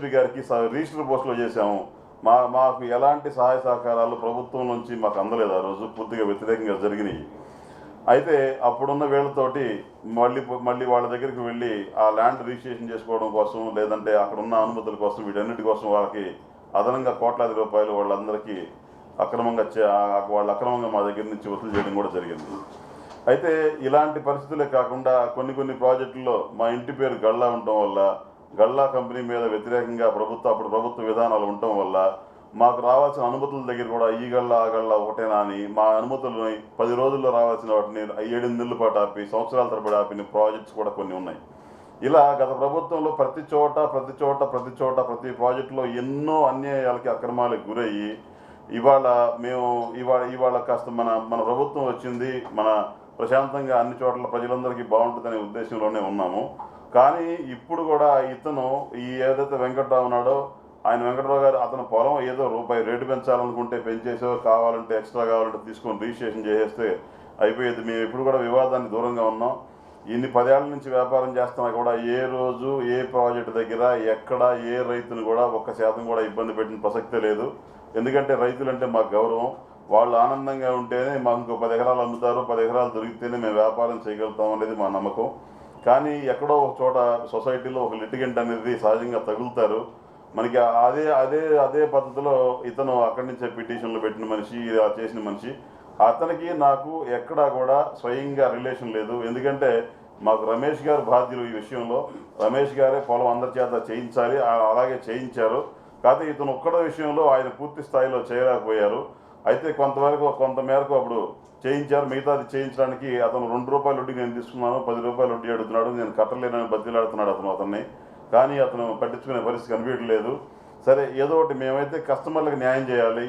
DSP గారికి స- register పోస్టులో చేశాము. మా మాకు ఎలాంటి సహాయ సహకారాలు ప్రభుత్వం నుంచి మాకు అందలేదు ఆ రోజు. పూర్తిగా వ్యతిరేకంగా జరిగినాయి. అయితే అప్పుడున్న వీళ్ళతోటి మళ్ళీ మళ్ళీ వాళ్ళ దగ్గరికి వెళ్ళి ఆ ల్యాండ్ రిజిస్ట్రేషన్ చేసుకోవడం కోసం లేదంటే అక్కడ ఉన్న అనుమతుల కోసం వీటన్నిటి కోసం వాళ్ళకి అదనంగా కోట్లాది రూపాయలు వాళ్ళందరికీ అక్రమంగా చే- వాళ్ళు అక్రమంగా మా దగ్గర నుంచి వసూలు చేయడం కూడా జరిగింది. అయితే ఇలాంటి పరిస్థితులే కాకుండా కొన్ని కొన్ని ప్రాజెక్టుల్లో మా ఇంటి పేరు గళ్ళ ఉండటం వల్ల గల్లా కంపెనీ మీద వ్యతిరేకంగా ప్రభుత్వ అప్పుడు ప్రభుత్వ విధానాలు ఉండటం వల్ల మాకు రావాల్సిన అనుమతుల దగ్గర కూడా ఈ గళ్ళ ఆ గళ్ళ ఒకటేనా అని మా అనుమతులని పది రోజుల్లో రావాల్సిన వాటిని ఏడు నెలల పాటు ఆపి సంవత్సరాల తరబడి ఆపిన ప్రాజెక్ట్స్ కూడా కొన్ని ఉన్నాయి. ఇలా గత ప్రభుత్వంలో ప్రతి చోట ప్రతి చోట ప్రతి చోట ప్రతి ప్రాజెక్టులో ఎన్నో అన్యాయాలకి అక్రమాలకు గురయ్యి ఇవాళ మేము ఇవాళ ఇవాళ కాస్త మన మన ప్రభుత్వం వచ్చింది మన ప్రశాంతంగా అన్ని చోట్ల ప్రజలందరికీ బాగుంటుందనే ఉద్దేశంలోనే ఉన్నాము. కానీ ఇప్పుడు కూడా ఇతను ఈ ఏదైతే వెంకట్రావు ఉన్నాడో ఆయన వెంకట్రావు గారు అతని పొలం ఏదో రూపాయి రేటు పెంచాలనుకుంటే పెంచేసో కావాలంటే ఎక్స్ట్రా కావాలంటే తీసుకొని రిజిస్ట్రేషన్ చేసేస్తే అయిపోయేది. మేము ఇప్పుడు కూడా వివాదానికి దూరంగా ఉన్నాం. ఇన్ని పదేళ్ళ నుంచి వ్యాపారం చేస్తున్నా కూడా ఏ రోజు ఏ ప్రాజెక్ట్ దగ్గర ఎక్కడ ఏ రైతును కూడా ఒక్క శాతం కూడా ఇబ్బంది పెట్టిన ప్రసక్తే లేదు. ఎందుకంటే రైతులంటే మాకు గౌరవం. వాళ్ళు ఆనందంగా ఉంటేనే మాకు ఇంకో పది ఎకరాలు అమ్ముతారు. పది ఎకరాలు దొరికితేనే మేము వ్యాపారం చేయగలుగుతాం అనేది మా నమ్మకం. కానీ ఎక్కడో ఒక చోట సొసైటీలో ఒక లిటిగెంట్ అనేది సహజంగా తగులుతారు. మనకి అదే అదే అదే పద్ధతిలో ఇతను అక్కడి నుంచే పిటిషన్లు పెట్టిన మనిషి ఇలా చేసిన మనిషి. అతనికి నాకు ఎక్కడా కూడా స్వయంగా రిలేషన్ లేదు. ఎందుకంటే మాకు రమేష్ గారు బాధ్యులు ఈ విషయంలో. రమేష్ గారే పొలం అందరి చేత చేయించాలి అలాగే చేయించారు. కాకపోతే ఇతను ఒక్కడ విషయంలో ఆయన పూర్తి స్థాయిలో చేయలేకపోయారు. అయితే కొంతవరకు కొంత మేరకు అప్పుడు చేయించారు. మిగతాది చేయించడానికి అతను రెండు రూపాయలు వడ్డీ నేను తీసుకున్నాను పది రూపాయలు వడ్డీ అడుగుతున్నాడు నేను కట్టలేనని బతిలాడుతున్నాడు అతను అతన్ని. కానీ అతను పట్టించుకునే పరిస్థితి కనిపించలేదు సరే ఏదో ఒకటి మేమైతే కస్టమర్లకు న్యాయం చేయాలి.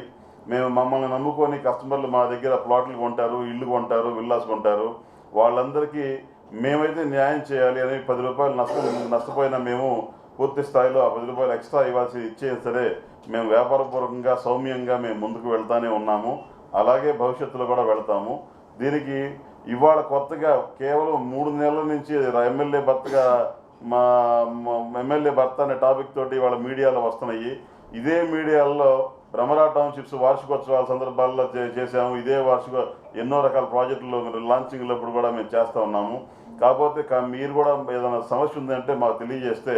మేము మమ్మల్ని నమ్ముకొని కస్టమర్లు మా దగ్గర ప్లాట్లు కొంటారు ఇల్లు కొంటారు విల్లాస్ కొంటారు. వాళ్ళందరికీ మేమైతే న్యాయం చేయాలి అని పది రూపాయలు నష్టం నష్టపోయినా మేము పూర్తి స్థాయిలో ఆ పది రూపాయలు ఎక్స్ట్రా ఇవ్వాల్సి ఇచ్చే సరే మేము వ్యాపారపూర్వకంగా సౌమ్యంగా మేము ముందుకు వెళ్తానే ఉన్నాము. అలాగే భవిష్యత్తులో కూడా వెళ్తాము. దీనికి ఇవాళ కొత్తగా కేవలం మూడు నెలల నుంచి ఎమ్మెల్యే భర్తగా మా ఎమ్మెల్యే భర్త అనే టాపిక్ తోటి ఇవాళ మీడియాలో వస్తున్నాయి. ఇదే మీడియాలో భ్రమరా టౌన్షిప్స్ వార్షికోత్సవాల సందర్భాల్లో చేసాము చేశాము. ఇదే వార్షిక ఎన్నో రకాల ప్రాజెక్టులు లాంచింగ్లప్పుడు కూడా మేము చేస్తూ ఉన్నాము. కాకపోతే మీరు కూడా ఏదైనా సమస్య ఉందంటే మాకు తెలియజేస్తే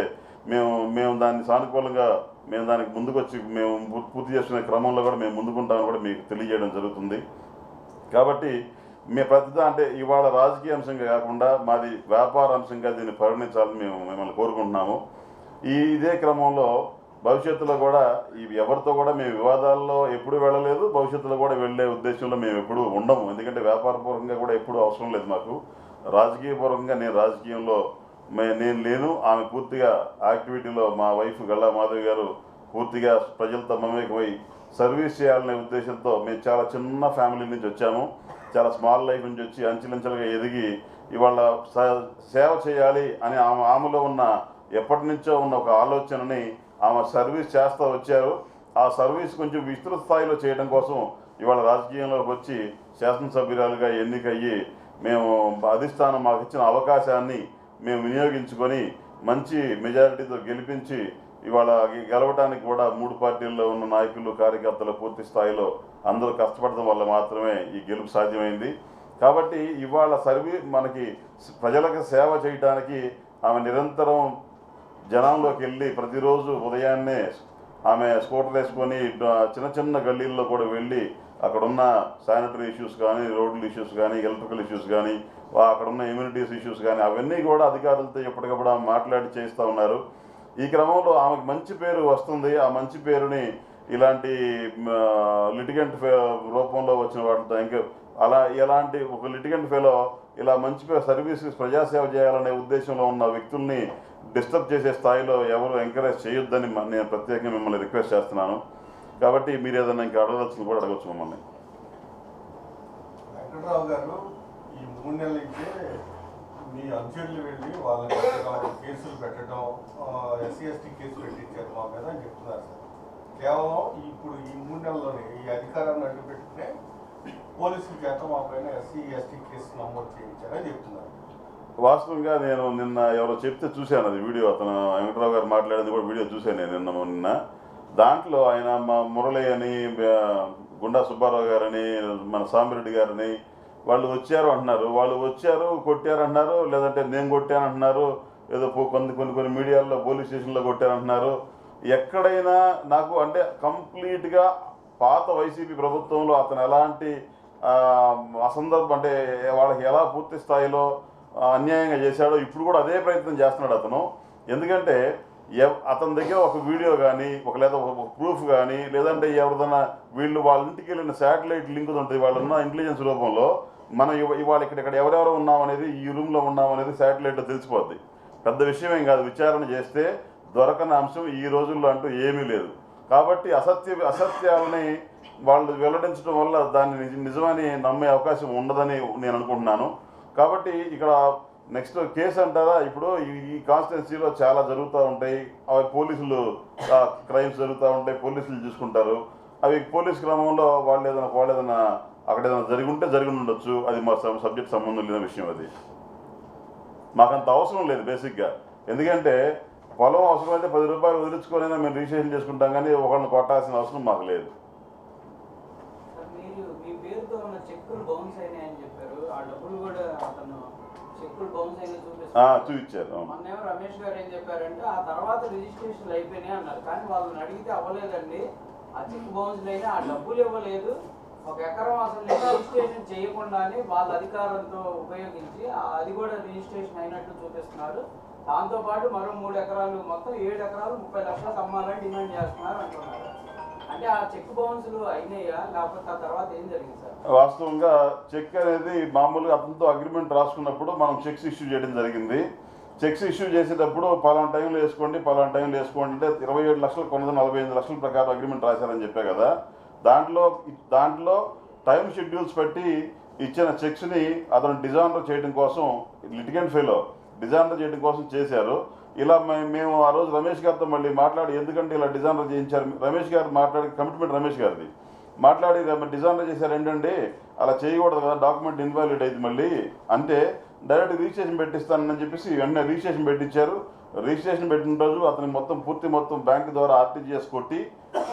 మేము మేము దాన్ని సానుకూలంగా మేము దానికి ముందుకొచ్చి మేము పూ- పూర్తి చేసుకునే క్రమంలో కూడా మేము ముందుకుంటామని కూడా మీకు తెలియజేయడం జరుగుతుంది. కాబట్టి మీ ప్రతిదా అంటే ఇవాళ రాజకీయ అంశంగా కాకుండా మాది వ్యాపార అంశంగా దీన్ని పరిగణించాలని మేము మిమ్మల్ని కోరుకుంటున్నాము. ఈ ఇదే క్రమంలో భవిష్యత్తులో కూడా ఇవి ఎవరితో కూడా మేము వివాదాల్లో ఎప్పుడు వెళ్ళలేదు భవిష్యత్తులో కూడా వెళ్ళే ఉద్దేశంలో మేము ఎప్పుడు ఉండము. ఎందుకంటే వ్యాపారపూర్వకంగా కూడా ఎప్పుడు అవసరం లేదు మాకు. రాజకీయపూర్వకంగా నేను రాజకీయంలో నేను లేను ఆమె పూర్తిగా యాక్టివిటీలో మా వైఫ్ గల్లా మాధవి గారు పూర్తిగా ప్రజలతో మమేకమై సర్వీస్ చేయాలనే ఉద్దేశంతో మేము చాలా చిన్న ఫ్యామిలీ నుంచి వచ్చాము. చాలా స్మాల్ లైఫ్ నుంచి వచ్చి అంచెలంచెలుగా ఎదిగి ఇవాళ సేవ చేయాలి అని ఆమె ఆమెలో ఉన్న ఎప్పటి నుంచో ఉన్న ఒక ఆలోచనని ఆమె సర్వీస్ చేస్తూ వచ్చారు. ఆ సర్వీస్ కొంచెం విస్తృత స్థాయిలో చేయడం కోసం ఇవాళ రాజకీయంలోకి వచ్చి శాసనసభ్యురాలుగా ఎన్నికయ్యి మేము అధిష్టానం మాకు ఇచ్చిన అవకాశాన్ని మేము వినియోగించుకొని మంచి మెజారిటీతో గెలిపించి ఇవాళ గెలవడానికి కూడా మూడు పార్టీల్లో ఉన్న నాయకులు కార్యకర్తలు పూర్తి స్థాయిలో అందరూ కష్టపడడం వల్ల మాత్రమే ఈ గెలుపు సాధ్యమైంది. కాబట్టి ఇవాళ సర్వీ మనకి ప్రజలకు సేవ చేయడానికి ఆమె నిరంతరం జనంలోకి వెళ్ళి ప్రతిరోజు ఉదయాన్నే ఆమె స్కూటర్ వేసుకొని చిన్న చిన్న గల్లీల్లో కూడా వెళ్ళి అక్కడున్న శానిటరీ ఇష్యూస్ కానీ రోడ్ల ఇష్యూస్ కానీ ఎలక్ట్రికల్ ఇష్యూస్ కానీ అక్కడ ఉన్న ఇమ్యూనిటీస్ ఇష్యూస్ కానీ అవన్నీ కూడా అధికారులతో ఎప్పటికప్పుడు ఆమె మాట్లాడి చేస్తూ ఉన్నారు. ఈ క్రమంలో ఆమెకు మంచి పేరు వస్తుంది. ఆ మంచి పేరుని ఇలాంటి లిటిగెంట్ రూపంలో వచ్చిన వాటితో ఇంకా అలా ఇలాంటి ఒక లిటిగెంట్ ఫెలో ఇలా మంచి పేరు సర్వీస్ ప్రజాసేవ చేయాలనే ఉద్దేశంలో ఉన్న వ్యక్తుల్ని డిస్టర్బ్ చేసే స్థాయిలో ఎవరు ఎంకరేజ్ చేయొద్దని నేను ప్రత్యేకంగా మిమ్మల్ని రిక్వెస్ట్ చేస్తున్నాను. కాబట్టి మీరు ఏదైనా ఇంకా అడగవచ్చు కూడా అడగచ్చు మమ్మల్ని. వెంకట్రావు గారు ఈ మూడు నెలల మీ అభ్యర్థులు వెళ్ళి వాళ్ళని కేసులు పెట్టడం ఎస్సీ ఎస్టీ కేసులు పెట్టించారు మా మీద అని చెప్తున్నారు సార్. కేవలం ఇప్పుడు ఈ మూడు నెలల్లోనే ఈ అధికారాన్ని అడ్డుపెట్టుకునే పోలీసుల చేత మా పైన ఎస్సీ ఎస్టీ కేసు నమోదు చేయించారని చెప్తున్నారు. వాస్తవంగా నేను నిన్న ఎవరో చెప్తే చూశాను అది వీడియో. అతను వెంకటరావు గారు మాట్లాడేది కూడా వీడియో చూశాను నేను నిన్న నిన్న దాంట్లో ఆయన మా మురళి అని గుండా సుబ్బారావు గారని మన సామిరెడ్డి గారని వాళ్ళు వచ్చారు అంటున్నారు. వాళ్ళు వచ్చారు కొట్టారు అంటున్నారు లేదంటే నేను కొట్టాను అంటున్నారు. ఏదో కొన్ని కొన్ని కొన్ని మీడియాల్లో పోలీస్ స్టేషన్లో కొట్టారు అంటున్నారు. ఎక్కడైనా నాకు అంటే కంప్లీట్గా పాత వైసీపీ ప్రభుత్వంలో అతను ఎలాంటి అసందర్భం అంటే వాళ్ళకి ఎలా పూర్తి స్థాయిలో అన్యాయంగా చేశాడో ఇప్పుడు కూడా అదే ప్రయత్నం చేస్తున్నాడు అతను. ఎందుకంటే అతని దగ్గర ఒక వీడియో కానీ ఒక లేదా ఒక ప్రూఫ్ కానీ లేదంటే ఎవరిదైనా వీళ్ళు వాళ్ళ ఇంటికి వెళ్ళిన శాటిలైట్ లింక్ ఉంటుంది వాళ్ళు ఉన్న ఇంటెలిజెన్స్ రూపంలో మనం ఇవ- ఇవాళ ఇక్కడ ఇక్కడ ఎవరెవరు ఉన్నాం అనేది ఈ రూమ్లో ఉన్నాం అనేది శాటిలైట్లో తెలిసిపోద్ది. పెద్ద విషయం ఏం కాదు విచారణ చేస్తే దొరకని అంశం ఈ రోజుల్లో అంటూ ఏమీ లేదు. కాబట్టి అసత్య అసత్యాలని వాళ్ళు వెల్లడించడం వల్ల దాన్ని నిజమని నమ్మే అవకాశం ఉండదని నేను అనుకుంటున్నాను. కాబట్టి ఇక్కడ నెక్స్ట్ కేసు అంటారా? ఇప్పుడు ఈ- ఈ కాన్స్టిట్యున్సీలో చాలా జరుగుతూ ఉంటాయి. అవి పోలీసులు క్రైమ్స్ జరుగుతూ ఉంటాయి. పోలీసులు చూసుకుంటారు. అవి పోలీస్ క్రమంలో వాళ్ళు ఏదైనా వాళ్ళు ఏదైనా అక్కడ ఏదైనా జరిగి ఉంటే జరిగి ఉండొచ్చు అది మా సబ్జెక్ట్ సంబంధం లేని విషయం అది. మాకంత అవసరం లేదు బేసిక్గా. ఎందుకంటే పొలం అవసరమైతే పది రూపాయలు వదిలించుకొనైనా మేము రిజిస్ట్రేషన్ చేసుకుంటాం కానీ ఒకళ్ళని కొట్టాల్సిన అవసరం మాకు లేదు. సార్, మీరు మీ పేరుతో ఉన్న చెక్కులు బౌన్స్ అయినాయని చెప్పారు. ఆ డబ్బులు కూడా అతను చెక్కులు బౌన్స్ అయినా ఆ, చూపిస్తారు చూపించారు రమేష్ గారు ఏం చెప్పారంటే ఆ తర్వాత రిజిస్ట్రేషన్ అయిపోయినాయి అన్నారు. కానీ వాళ్ళని అడిగితే అవ్వలేదండి. ఆ చెక్ బౌన్స్ అయినా ఆ డబ్బులు ఇవ్వలేదు. ఒక ఎకరం అసలు రిజిస్ట్రేషన్ చేయకుండానే వాళ్ళ అధికారంతో ఉపయోగించి ఆ- అది కూడా రిజిస్ట్రేషన్ అయినట్టు చూపిస్తున్నారు. దాంతో పాటు మరో మూడు ఎకరాలు మొత్తం ఏడు ఎకరాలు ముప్పై లక్షలకు అమ్మాలని డిమాండ్ చేస్తున్నారు అంటున్నారు. అంటే ఆ చెక్ బౌన్స్లు అయినాయా? లేకపోతే ఆ తర్వాత ఏం జరిగింది సార్? వాస్తవంగా చెక్ అనేది మామూలుగా అతనితో అగ్రిమెంట్ రాసుకున్నప్పుడు మనం చెక్స్ ఇష్యూ చేయడం జరిగింది. చెక్స్ ఇష్యూ చేసేటప్పుడు పలానా టైంలో వేసుకోండి పలానా టైంలో వేసుకోండి అంటే ఇరవై ఏడు లక్షలు కొన్నది నలభై ఐదు లక్షల ప్రకారం అగ్రిమెంట్ రాశారని చెప్పే కదా. దాంట్లో దాంట్లో టైం షెడ్యూల్స్ పెట్టి ఇచ్చిన చెక్స్ని అతను డిజానర్ చేయడం కోసం లిటికెంట్ ఫెలో డిజానర్ చేయడం కోసం చేశారు. ఇలా మే- మేము ఆ రోజు రమేష్ గారితో మళ్ళీ మాట్లాడి ఎందుకంటే ఇలా డిజైనర్ చేయించారు. రమేష్ గారు మాట్లాడి కమిట్మెంట్ రమేష్ గారిది. మాట్లాడి రమ- డిజైనర్ చేశారు ఏంటండి అలా చేయకూడదు కదా డాక్యుమెంట్ ఇన్వాలిడ్ అయింది మళ్ళీ అంటే డైరెక్ట్ రిజిస్ట్రేషన్ పెట్టిస్తానని చెప్పేసి వెంటనే రిజిస్ట్రేషన్ పెట్టించారు రిజిస్ట్రేషన్ పెట్టిన రోజు అతని మొత్తం పూర్తి మొత్తం బ్యాంక్ ద్వారా ఆర్టీజీఎస్ కొట్టి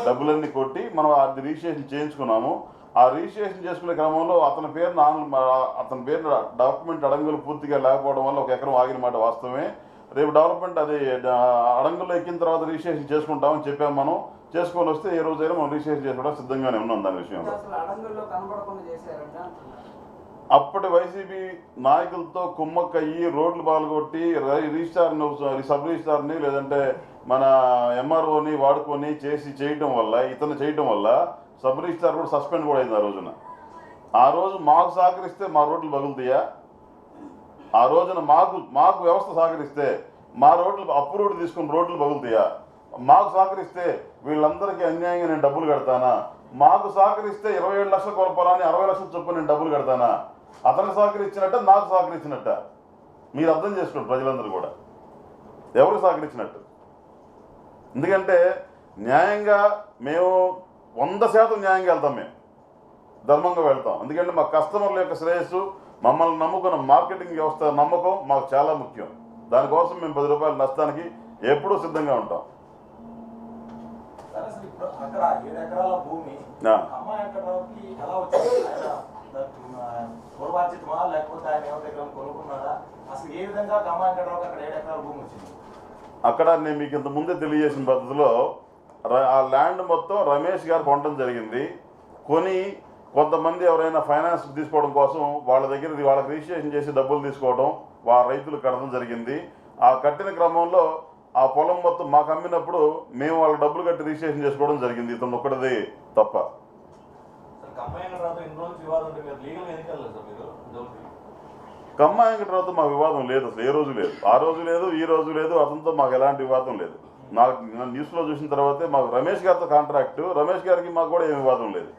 డబ్బులన్నీ కొట్టి మనం అది రిజిస్ట్రేషన్ చేయించుకున్నాము. ఆ రిజిస్ట్రేషన్ చేసుకునే క్రమంలో అతని పేరు అతని పేరు డాక్యుమెంట్ అడంగులు పూర్తిగా లేకపోవడం వల్ల ఒక ఎకరం ఆగిన మాట వాస్తవమే. రేపు డెవలప్మెంట్ అది అడంగులు అడంగుల్లో ఎక్కిన తర్వాత రిజిస్ట్రేషన్ చేసుకుంటామని చెప్పాము మనం. చేసుకొని వస్తే ఏ రోజైనా మనం రిజిస్ట్రేషన్ చేసుకోవడం సిద్ధంగానే ఉన్నాం దాని విషయంలో. అప్పటి వైసీపీ నాయకులతో కుమ్మక్కయ్యి రోడ్లు పాల్గొట్టి రిజిస్టార్ని సబ్ రిజిస్టార్ని లేదంటే మన ఎంఆర్ఓని వాడుకొని చేసి చేయటం వల్ల ఇతను చేయటం వల్ల సబ్ రిజిస్టార్ కూడా సస్పెండ్ కూడా అయింది ఆ రోజున. ఆ రోజు మాకు సహకరిస్తే మా రోడ్లు పగులుతాయా? ఆ రోజున మాకు మాకు వ్యవస్థ సహకరిస్తే మా రోడ్లు అప్పు తీసుకుని రోడ్లు పగులుతాయా? మాకు సహకరిస్తే వీళ్ళందరికీ అన్యాయంగా నేను డబ్బులు కడతానా? మాకు సహకరిస్తే ఇరవై ఏడు లక్షల కొలపాలని అరవై లక్షల చొప్పున నేను డబ్బులు కడతానా? అతనికి సహకరించినట్ట నాకు సహకరించినట్ట. మీరు అర్థం చేసుకోండి ప్రజలందరూ కూడా. ఎవరు సహకరించినట్టు? ఎందుకంటే న్యాయంగా మేము వంద శాతం న్యాయంగా వెళ్తాం మేము. ధర్మంగా వెళ్తాం. ఎందుకంటే మా కస్టమర్ల యొక్క శ్రేయస్సు మమ్మల్ని నమ్ముకున్న మార్కెటింగ్ వ్యవస్థ నమ్మకం మాకు చాలా ముఖ్యం. దానికోసం మేము పది రూపాయల నష్టానికి ఎప్పుడూ సిద్ధంగా ఉంటాం. అక్కడ భూమి పూర్వార్జితమా లేకపోతే ఆయన ఏమైనా దగ్గర అసలు ఏ విధంగా అమ్మాయి అక్కడ ఏడు ఎకరాల భూమి వచ్చింది? అక్కడ నేను మీకు ఇంత ముందే తెలియజేసిన పద్ధతిలో ఆ ల్యాండ్ మొత్తం రమేష్ గారు కొనడం జరిగింది. కొని కొంతమంది ఎవరైనా ఫైనాన్స్ తీసుకోవడం కోసం వాళ్ళ దగ్గర వాళ్ళకి రిజిస్ట్రేషన్ చేసి డబ్బులు తీసుకోవడం వాళ్ళ రైతులు కట్టడం జరిగింది. ఆ కట్టిన క్రమంలో ఆ పొలం మొత్తం మాకు అమ్మినప్పుడు మేము వాళ్ళ డబ్బులు కట్టి రిజిస్ట్రేషన్ చేసుకోవడం జరిగింది. ఇతను ఒక్కడిది తప్ప. కమ్మ వెంకటరావుతో మాకు వివాదం లేదు అసలు ఏ రోజు లేదు. ఆ రోజు లేదు ఈ రోజు లేదు అతనితో మాకు ఎలాంటి వివాదం లేదు. నాకు న్యూస్లో చూసిన తర్వాతే మాకు రమేష్ గారితో కాంట్రాక్ట్ రమేష్ గారికి మాకు కూడా ఏం వివాదం లేదు.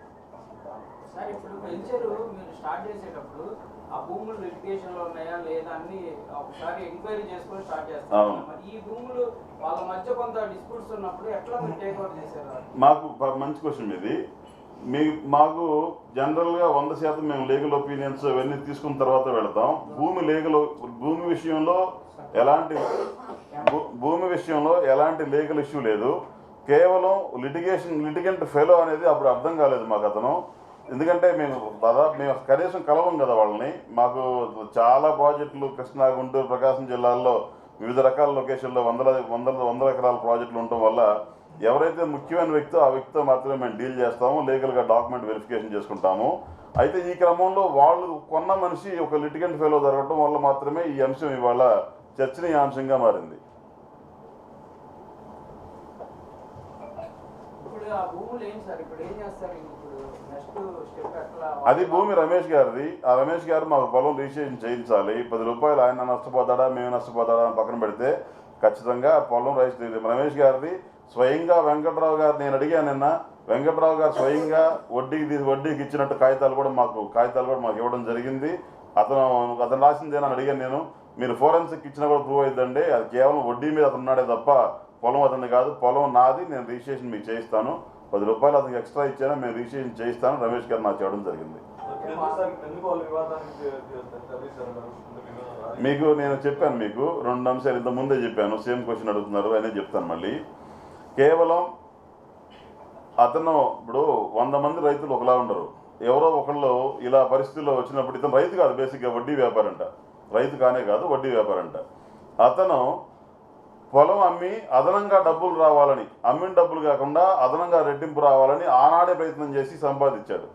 సార్ ఇప్పుడు వెంచర్ మీరు స్టార్ట్ చేసేటప్పుడు ఆ భూములు లిటిగేషన్లో ఉన్నాయా లేదా అన్ని ఒకసారి ఎంక్వైరీ చేసుకొని స్టార్ట్ చేస్తారు. అవును. మరి ఈ భూములు వాళ్ళ మధ్య కొంత డిస్ప్యూట్స్ ఉన్నప్పుడు ఎట్లా మీరు టేక్ ఓవర్ చేశారు? మాకు మంచి క్వశ్చన్ ఇది మీ మాకు జనరల్గా వంద శాతం మేము లీగల్ ఒపీనియన్స్ అవన్నీ తీసుకున్న తర్వాత వెళతాం. భూమి లీగల్ భూమి విషయంలో ఎలాంటి భూ- భూమి విషయంలో ఎలాంటి లీగల్ ఇష్యూ లేదు. కేవలం లిటిగేషన్ లిటిగెంట్ ఫెలో అనేది అప్పుడు అర్థం కాలేదు మాకు అతను. ఎందుకంటే మేము దాదాపు మేము కనీసం కలవం కదా వాళ్ళని. మాకు చాలా ప్రాజెక్టులు కృష్ణా గుంటూరు ప్రకాశం జిల్లాల్లో వివిధ రకాల లొకేషన్లో వందల వందల వందల ఎకరాల ప్రాజెక్టులు ఉండటం వల్ల ఎవరైతే ముఖ్యమైన వ్యక్తో ఆ వ్యక్తితో మాత్రమే మేము డీల్ చేస్తాము లీగల్గా డాక్యుమెంట్ వెరిఫికేషన్ చేసుకుంటాము. అయితే ఈ క్రమంలో వాళ్ళు కొన్న మనిషి ఒక లిటిగెంట్ ఫెలో జరగడం వల్ల మాత్రమే ఈ అంశం ఇవాళ చర్చనీయాంశంగా మారింది. అది భూమి రమేష్ గారిది. ఆ రమేష్ గారు మాకు పొలం రిజిస్ట్రేషన్ చేయించాలి. పది రూపాయలు ఆయన నష్టపోతాడా మేము నష్టపోతాడా అని పక్కన పెడితే ఖచ్చితంగా పొలం రిజిస్ట్రేషన్ రమేష్ గారిది స్వయంగా వెంకట్రావు గారు నేను అడిగాను నిన్న వెంకట్రావు గారు స్వయంగా వడ్డీకి తీసి వడ్డీకి ఇచ్చినట్టు కాగితాలు కూడా మాకు కాగితాలు కూడా మాకు ఇవ్వడం జరిగింది. అతను అతను రాసిందేనని అడిగాను నేను మీరు ఫోరెన్సిక్ ఇచ్చినా కూడా ప్రూవ్ అవుతుందండి అది కేవలం వడ్డీ మీద అతను ఉన్నాడే తప్ప పొలం అతను కాదు పొలం నాది నేను రిజిస్ట్రేషన్ మీకు చేయిస్తాను. పది రూపాయలు అతనికి ఎక్స్ట్రా ఇచ్చాను మేము రిజిస్ట్రేషన్ చేయిస్తాను రమేష్ గారు నాకు చేయడం జరిగింది. మీకు నేను చెప్పాను మీకు రెండు అంశాలు ఇంత ముందే చెప్పాను సేమ్ క్వశ్చన్ అడుగుతున్నారు అనే చెప్తాను మళ్ళీ. కేవలం అతను ఇప్పుడు వంద మంది రైతులు ఒకలా ఉండరు. ఎవరో ఒకళ్ళు ఇలా పరిస్థితుల్లో వచ్చినప్పుడు ఇతను రైతు కాదు బేసిక్గా వడ్డీ వ్యాపారంట. రైతు కానే కాదు వడ్డీ వ్యాపారంట. అతను పొలం అమ్మి అదనంగా డబ్బులు రావాలని అమ్మిన డబ్బులు కాకుండా అదనంగా రెట్టింపు రావాలని ఆనాడే ప్రయత్నం చేసి సంపాదించాడు.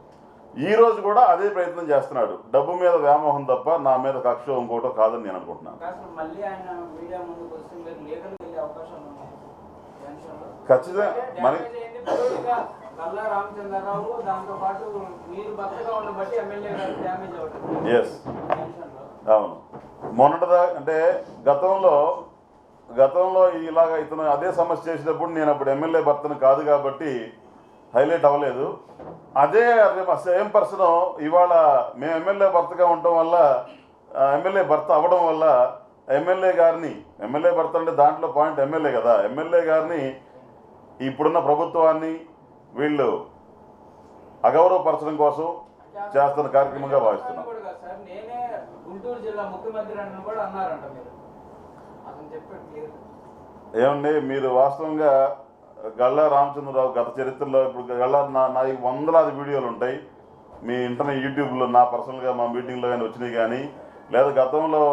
ఈ రోజు కూడా అదే ప్రయత్నం చేస్తున్నాడు. డబ్బు మీద వ్యామోహం తప్ప నా మీద కక్ష ఇంకోటో కాదని నేను అనుకుంటున్నాను. ఖచ్చితంగా మన ఎస్ అవును. మొన్నటిదా అంటే గతంలో గతంలో ఇలాగ ఇతను అదే సమస్య చేసినప్పుడు నేను అప్పుడు ఎమ్మెల్యే భర్తను కాదు కాబట్టి హైలైట్ అవ్వలేదు. అదే సేమ్ పర్సన్ ఇవాళ మేము ఎమ్మెల్యే భర్తగా ఉండటం వల్ల ఎమ్మెల్యే భర్త అవ్వడం వల్ల ఎమ్మెల్యే గారిని ఎమ్మెల్యే భర్త అంటే దాంట్లో పాయింట్ ఎమ్మెల్యే కదా. ఎమ్మెల్యే గారిని ఇప్పుడున్న ప్రభుత్వాన్ని వీళ్ళు అగౌరవపరచడం కోసం చేస్తున్న కార్యక్రమంగా భావిస్తున్నాం. ఏమండి మీరు వాస్తవంగా గల్లా రామచంద్రరావు గత చరిత్రలో ఇప్పుడు గల్లా నా నా ఈ వందలాది వీడియోలు ఉంటాయి. మీ ఇంటర్నెట్ యూట్యూబ్లో నా పర్సనల్గా మా మీటింగ్లో కానీ వచ్చినాయి కానీ లేదా గతంలో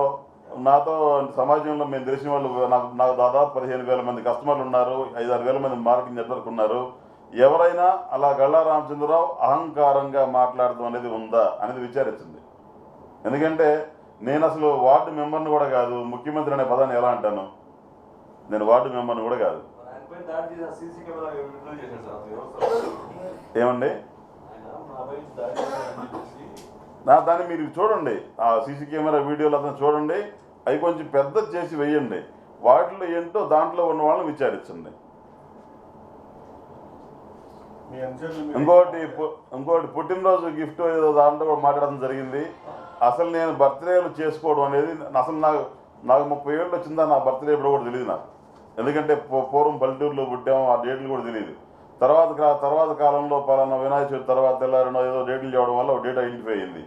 నాతో సమాజంలో మేము తెలిసిన వాళ్ళు నాకు నాకు దాదాపు పదిహేను వేల మంది కస్టమర్లు ఉన్నారు ఐదారు వేల మంది మార్కెటింగ్ నెట్వర్క్ ఉన్నారు. ఎవరైనా అలా గల్లా రామచంద్రరావు అహంకారంగా మాట్లాడడం అనేది ఉందా అనేది విచారించింది. ఎందుకంటే నేను అసలు వార్డు మెంబర్ని కూడా కాదు ముఖ్యమంత్రి అనే పదాన్ని ఎలా అంటాను? నేను వార్డు మెంబర్ని కూడా కాదు? ఏమండి? దాన్ని మీరు చూడండి. ఆ సీసీ కెమెరా వీడియోలు అతను చూడండి. అవి కొంచెం పెద్ద చేసి వేయండి. వాటిలో ఏంటో దాంట్లో ఉన్న వాళ్ళని విచారించండి. ఇంకోటి ఇంకోటి పుట్టినరోజు గిఫ్ట్ ఏదో దాంట్లో కూడా మాట్లాడడం జరిగింది. అసలు నేను బర్త్డేలు చేసుకోవడం అనేది అసలు నాకు నాకు ముప్పై ఏళ్ళు వచ్చిందా నా బర్త్డే ఎప్పుడో కూడా తెలియదు నాకు. ఎందుకంటే పూర్వం పల్లెటూరులో పుట్టాము ఆ డేట్లు కూడా తెలియదు తర్వాత తర్వాత కాలంలో పలానా వినాయక చవితి తర్వాత తెల్లారనో ఏదో డేట్లు చేయడం వల్ల ఒక డేట్ ఐడెంటిఫై అయింది.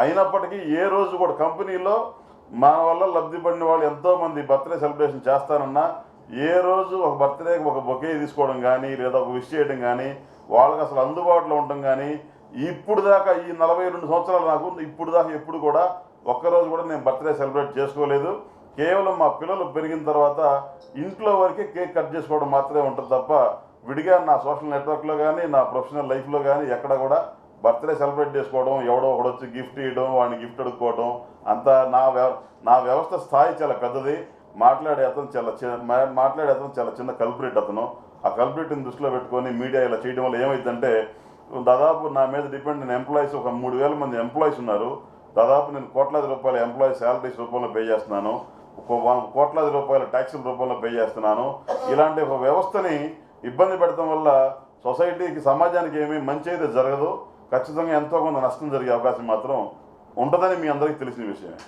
అయినప్పటికీ ఏ రోజు కూడా కంపెనీలో మన వల్ల లబ్ధి పడిన వాళ్ళు ఎంతోమంది బర్త్డే సెలబ్రేషన్ చేస్తానన్నా ఏ రోజు ఒక బర్త్డేకి ఒక బొకే తీసుకోవడం కానీ లేదా ఒక విష్ చేయడం కానీ వాళ్ళకి అసలు అందుబాటులో ఉండడం కానీ ఇప్పుడు దాకా ఈ నలభై రెండు సంవత్సరాలు నాకు ఇప్పుడు దాకా ఎప్పుడు కూడా ఒక్కరోజు కూడా నేను బర్త్డే సెలబ్రేట్ చేసుకోలేదు. కేవలం మా పిల్లలు పెరిగిన తర్వాత ఇంట్లో వరకే కేక్ కట్ చేసుకోవడం మాత్రమే ఉంటుంది తప్ప విడిగా నా సోషల్ నెట్వర్క్లో కానీ నా ప్రొఫెషనల్ లైఫ్లో కానీ ఎక్కడ కూడా బర్త్డే సెలబ్రేట్ చేసుకోవడం ఎవడో ఒకడు వచ్చి గిఫ్ట్ ఇవ్వడం వాడిని గిఫ్ట్ అడుక్కోవడం అంతా నా వ్యవ నా వ్యవస్థ స్థాయి చాలా పెద్దది. మాట్లాడే అతను చాలా చిన్న మా- మాట్లాడే అతను చాలా చిన్న కల్పరేట్ అతను. ఆ కల్పరేట్ని దృష్టిలో పెట్టుకొని మీడియా ఇలా చేయడం వల్ల ఏమైందంటే దాదాపు నా మీద డిపెండ్ నేను ఎంప్లాయీస్ ఒక మూడు వేల మంది ఎంప్లాయీస్ ఉన్నారు. దాదాపు నేను కోట్లాది రూపాయల ఎంప్లాయీ శాలరీస్ రూపంలో పే చేస్తున్నాను. కోట్లాది రూపాయల ట్యాక్సుల రూపంలో పే చేస్తున్నాను. ఇలాంటి ఒక వ్యవస్థని ఇబ్బంది పెడటం వల్ల సొసైటీకి సమాజానికి ఏమీ మంచి అయితే జరగదు. ఖచ్చితంగా ఎంతో కొంత నష్టం జరిగే అవకాశం మాత్రం ఉంటుందని మీ అందరికీ తెలిసిన విషయమే.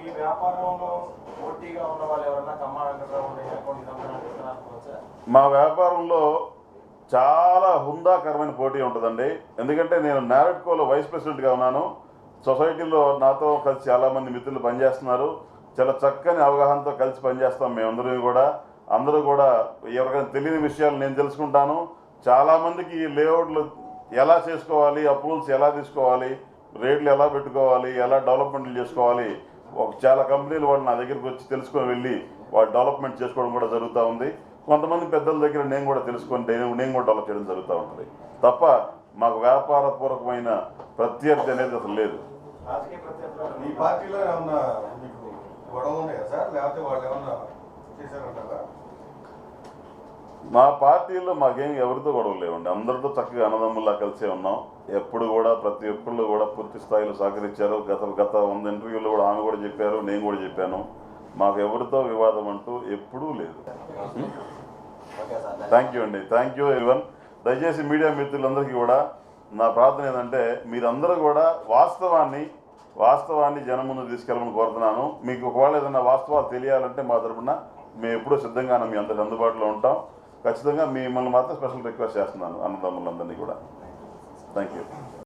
మీ వ్యాపారంలో చాలా హుందాకరమైన పోటీ ఉంటుందండి. ఎందుకంటే నేను నారెడ్కోలో వైస్ ప్రెసిడెంట్గా ఉన్నాను. సొసైటీలో నాతో కలిసి చాలామంది మిత్రులు పనిచేస్తున్నారు. చాలా చక్కని అవగాహనతో కలిసి పనిచేస్తాం మేమందరం కూడా. అందరూ కూడా ఎవరికైనా తెలియని విషయాలు నేను తెలుసుకుంటాను. చాలామందికి ఈ లేఅవుట్లు ఎలా చేసుకోవాలి అప్రూవల్స్ ఎలా తీసుకోవాలి రేట్లు ఎలా పెట్టుకోవాలి ఎలా డెవలప్మెంట్లు చేసుకోవాలి ఒక చాలా కంపెనీలు వాళ్ళు నా దగ్గరికి వచ్చి తెలుసుకొని వెళ్ళి వాళ్ళు డెవలప్మెంట్ చేసుకోవడం కూడా జరుగుతూ ఉంది. కొంతమంది పెద్దల దగ్గర నేను కూడా తెలుసుకొని నేను నేను కూడా డెవలప్ చేయడం జరుగుతూ ఉంటుంది. తప్ప మాకు వ్యాపారపూర్వకమైన ప్రత్యర్థి అనేది అసలు లేదు. పార్టీలో ఏమన్నా గొడవలు ఉన్నాయా సార్? లేకపోతే వాళ్ళు ఏమన్నా చేశారంటారా? మా పార్టీలో మాకేం ఎవరితో గొడవలు లేవండి. అందరితో చక్కగా అన్నదమ్ముల్లా కలిసే ఉన్నాం. ఎప్పుడు కూడా ప్రతి ఒక్కళ్ళు కూడా పూర్తి స్థాయిలో సహకరించారు. గత గత వంద ఇంటర్వ్యూలో కూడా ఆమె కూడా చెప్పారు నేను కూడా చెప్పాను. మాకు ఎవరితో వివాదం అంటూ ఎప్పుడూ లేదు. థ్యాంక్ యూ అండి. థ్యాంక్ యూ ఎవన్ దయచేసి మీడియా మిత్రులందరికీ కూడా నా ప్రార్థన ఏంటంటే మీరందరూ కూడా వాస్తవాన్ని వాస్తవాన్ని జనం ముందు తీసుకెళ్ళమని కోరుతున్నాను. మీకు ఒకవేళ ఏదైనా వాస్తవాలు తెలియాలంటే మా తరపున మేము ఎప్పుడూ సిద్ధంగానే మీ అందరికి అందుబాటులో ఉంటాం. ఖచ్చితంగా మిమ్మల్ని మాత్రం స్పెషల్ రిక్వెస్ట్ చేస్తున్నాను అన్నదమ్ములందరినీ కూడా. Thank you